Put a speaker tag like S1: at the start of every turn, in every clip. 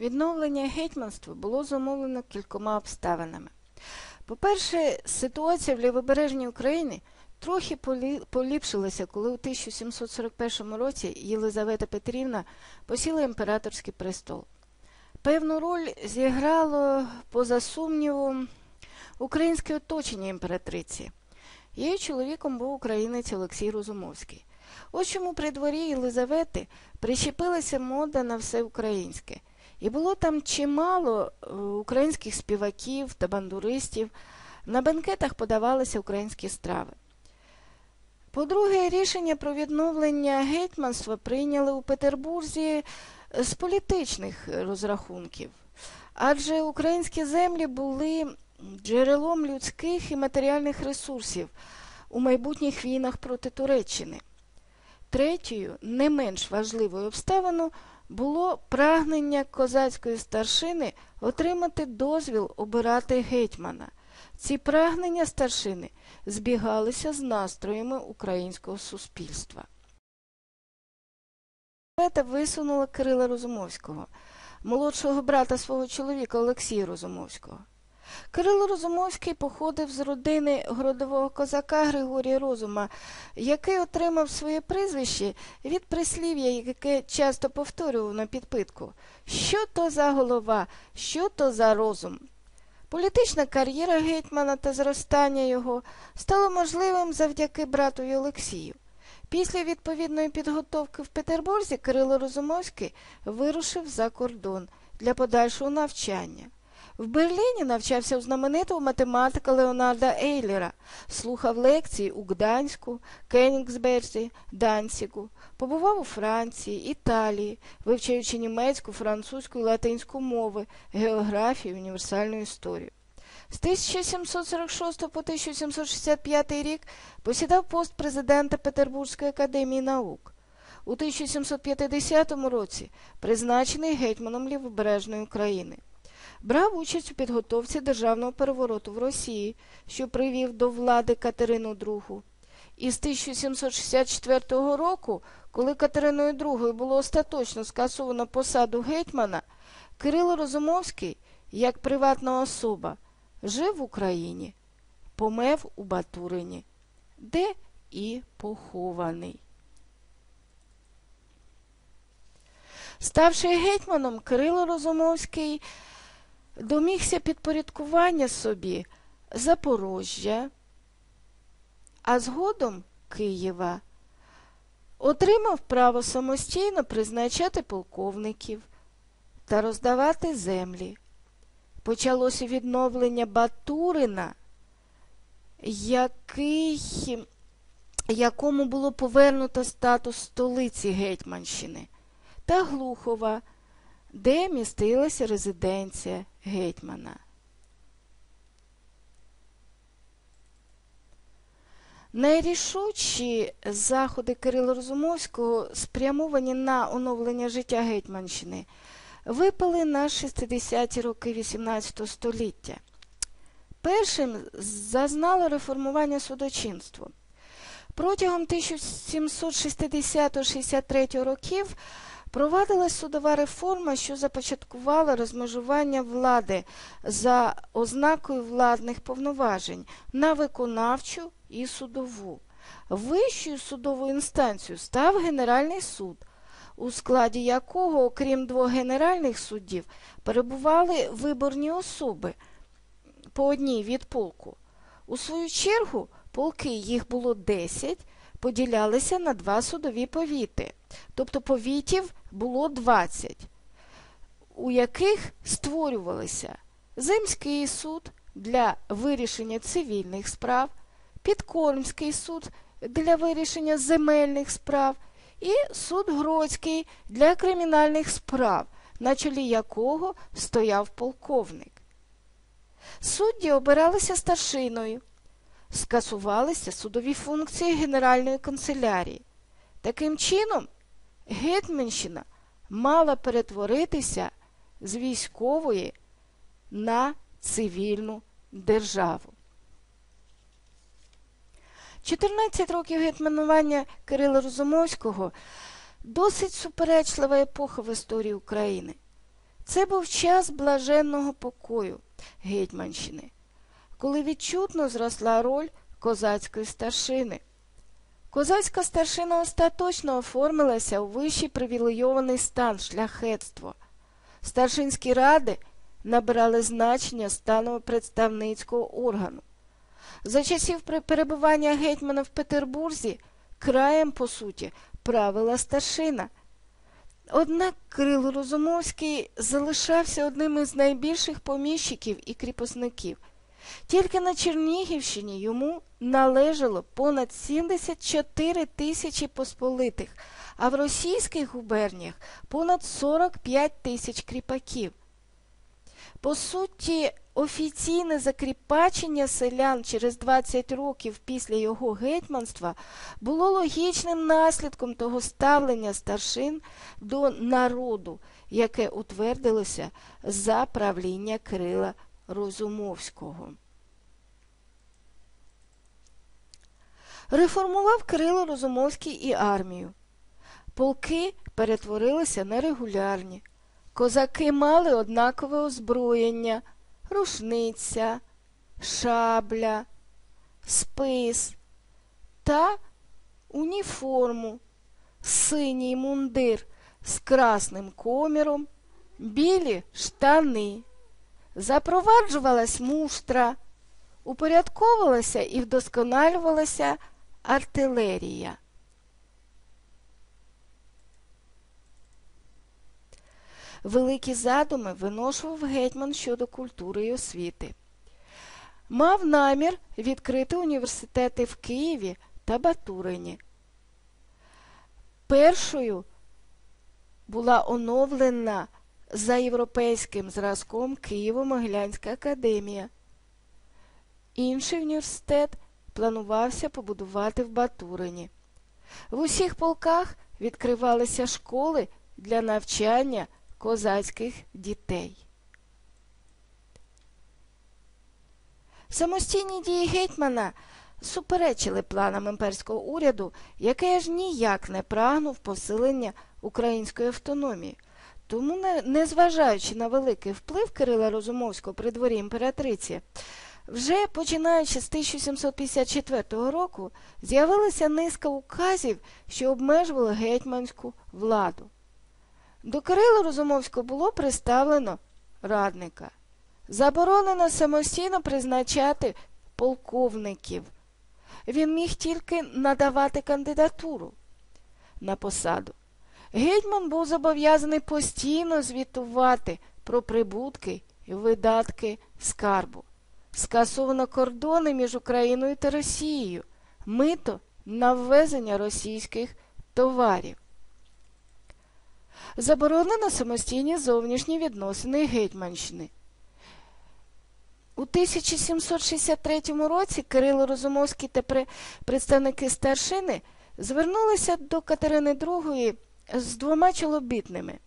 S1: Відновлення гетьманства було замовлено кількома обставинами. По-перше, ситуація в лівобережній Україні трохи поліпшилася, коли у 1741 році Єлизавета Петрівна посіла імператорський престол. Певну роль зіграло, поза сумнівом, українське оточення імператриці. Її чоловіком був українець Олексій Розумовський. Ось чому при дворі Єлизавети прищепилася мода на все українське. І було там чимало е, українських співаків та бандуристів. На бенкетах подавалися українські страви. По-друге, рішення про відновлення гетьманства прийняли у Петербурзі е, з політичних розрахунків, адже українські землі були джерелом людських і матеріальних ресурсів у майбутніх війнах проти Туреччини. Третьою, не менш важливою обставиною, було прагнення козацької старшини отримати дозвіл обирати гетьмана. Ці прагнення старшини збігалися з настроями українського суспільства. Пета висунула Кирила Розумовського, молодшого брата свого чоловіка Олексія Розумовського. Кирило Розумовський походив з родини городового козака Григорія Розума, який отримав своє прізвище від прислів'я, яке часто повторював на підпитку Що то за голова, що то за розум. Політична кар'єра гетьмана та зростання його стало можливим завдяки братові Олексію. Після відповідної підготовки в Петербурзі Кирило Розумовський вирушив за кордон для подальшого навчання. В Берліні навчався у знаменитого математика Леонарда Ейлера, слухав лекції у Гданську, Кенігсберзі, Данцігу, побував у Франції, Італії, вивчаючи німецьку, французьку і латинську мови, географію, універсальну історію. З 1746 по 1765 рік посідав пост президента Петербурзької академії наук. У 1750 році призначений гетьманом Лівобережної України. Брав участь у підготовці державного перевороту в Росії, що привів до влади Катерину II. І з 1764 року, коли Катериною II було остаточно скасовано посаду гетьмана, Кирило Розумовський, як приватна особа, жив в Україні, помер у Батурині, де і похований. Ставши гетьманом, Кирило Розумовський домігся підпорядкування собі Запорожжя, а згодом Києва, отримав право самостійно призначати полковників та роздавати землі. Почалося відновлення Батурина, який, якому було повернуто статус столиці Гетьманщини, та Глухова, де містилася резиденція гетьмана. Найрішучі заходи Кирила Розумовського, спрямовані на оновлення життя Гетьманщини, випали на 60-ті роки XVIII століття. Першим зазнало реформування судочинства. Протягом 1760-63 років Провадилась судова реформа, що започаткувала розмежування влади за ознакою владних повноважень на виконавчу і судову. Вищою судовою інстанцією став Генеральний суд, у складі якого, окрім двох генеральних суддів, перебували виборні особи по одній від полку. У свою чергу полки, їх було 10, поділялися на два судові повіти. Тобто повітів було 20, у яких створювалися Земський суд для вирішення цивільних справ, Підкормський суд для вирішення земельних справ і суд Гродський для кримінальних справ, на чолі якого стояв полковник. Судді обиралися старшиною, скасувалися судові функції Генеральної канцелярії. Таким чином, Гетьманщина мала перетворитися з військової на цивільну державу. 14 років гетьманування Кирила Розумовського досить суперечлива епоха в історії України. Це був час блаженного покою Гетьманщини, коли відчутно зросла роль козацької старшини. Козацька старшина остаточно оформилася у вищий привілейований стан шляхетство. Старшинські ради набирали значення стану представницького органу. За часів перебування гетьмана в Петербурзі краєм, по суті, правила старшина. Однак Кирило Розумовський залишався одним із найбільших поміщиків і кріпосників. Тільки на Чернігівщині йому належало понад 74 тисячі посполитих, а в російських губерніях понад 45 тисяч кріпаків. По суті, офіційне закріпачення селян через 20 років після його гетьманства було логічним наслідком того ставлення старшин до народу, яке утвердилося за правління Кирила Розумовського. Реформував Кирило Розумовський і армію. Полки перетворилися на регулярні. Козаки мали однакове озброєння, рушниця, шабля, спис та уніформу, синій мундир з красним коміром, білі штани. Запроваджувалась муштра, упорядковувалася і вдосконалювалася артилерія. Великі задуми виношував гетьман щодо культури і освіти. Мав намір відкрити університети в Києві та Батурині. Першою була оновлена за європейським зразком Києво-Могилянська академія. Інший університет планувався побудувати в Батурині. В усіх полках відкривалися школи для навчання козацьких дітей. Самостійні дії гетьмана суперечили планам імперського уряду, який аж ніяк не прагнув посилення української автономії. Тому, незважаючи на великий вплив Кирила Розумовського при дворі імператриці, вже починаючи з 1754 року з'явилася низка указів, що обмежували гетьманську владу. До Кирила Розумовського було представлено радника. Заборонено самостійно призначати полковників. Він міг тільки надавати кандидатуру на посаду. Гетьман був зобов'язаний постійно звітувати про прибутки і видатки скарбу. Скасовано кордони між Україною та Росією, мито на ввезення російських товарів. Заборонено самостійні зовнішні відносини Гетьманщини. У 1763 році Кирило Розумовський та представники старшини звернулися до Катерини II з двома чолобітними.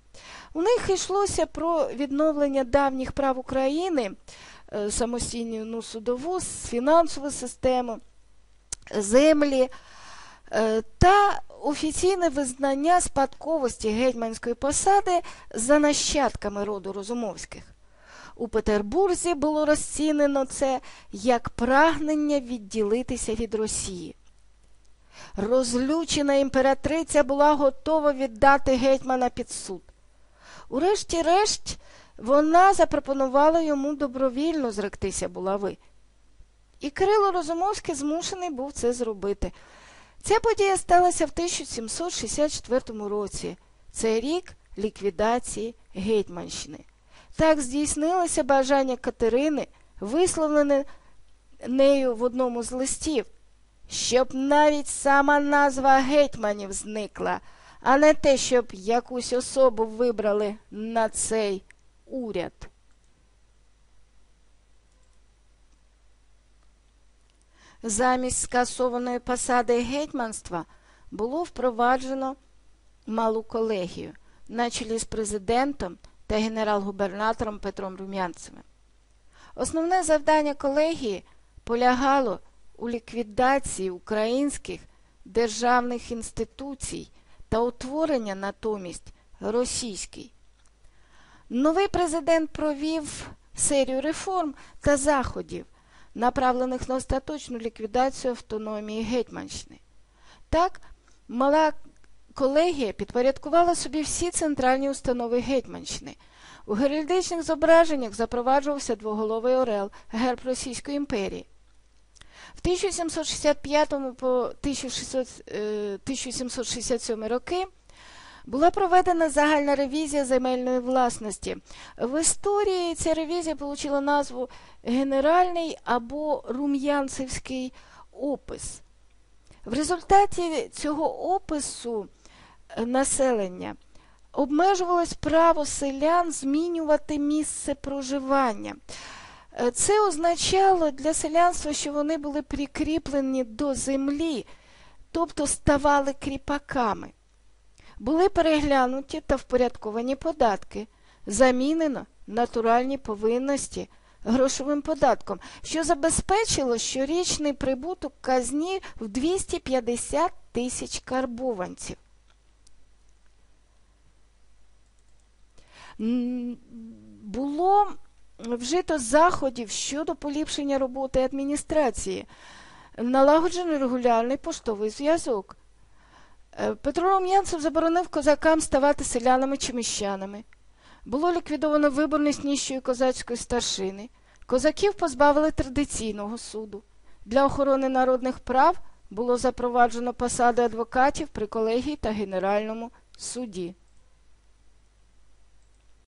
S1: У них йшлося про відновлення давніх прав України, е, самостійну ну, судову, фінансову систему, землі е, та офіційне визнання спадковості гетьманської посади за нащадками роду Розумовських. У Петербурзі було розцінено це як прагнення відділитися від Росії. Розлючена імператриця була готова віддати гетьмана під суд. Урешті-решт, вона запропонувала йому добровільно зректися булави. І Кирило Розумовський змушений був це зробити. Ця подія сталася в 1764 році. Це рік ліквідації Гетьманщини. Так здійснилося бажання Катерини, висловлене нею в одному з листів, щоб навіть сама назва гетьманів зникла, а не те, щоб якусь особу вибрали на цей уряд. Замість скасованої посади гетьманства було впроваджено малу колегію на чолі з президентом та генерал-губернатором Петром Румянцевим. Основне завдання колегії полягало у ліквідації українських державних інституцій та утворення натомість російський. Новий президент провів серію реформ та заходів, направлених на остаточну ліквідацію автономії Гетьманщини. Так, мала колегія підпорядкувала собі всі центральні установи Гетьманщини. У геральдичних зображеннях запроваджувався двоголовий орел, герб Російської імперії. В 1765 по 1600, е, 1767 роки була проведена загальна ревізія земельної власності. В історії ця ревізія отримала назву Генеральний або Рум'янцевський опис. В результаті цього опису е, населення обмежувалось право селян змінювати місце проживання. Е, Це означало для селянства, що вони були прикріплені до землі, тобто ставали кріпаками. Були переглянуті та впорядковані податки, замінено натуральні повинності грошовим податком, що забезпечило щорічний прибуток казні в 250 тисяч карбованців. Було вжито заходів щодо поліпшення роботи адміністрації, налагоджений регулярний поштовий зв'язок. Е, Петро Рум'янцев заборонив козакам ставати селянами чи міщанами. Було ліквідовано виборність ніщої козацької старшини. Козаків позбавили традиційного суду. Для охорони народних прав було запроваджено посади адвокатів при колегії та Генеральному суді.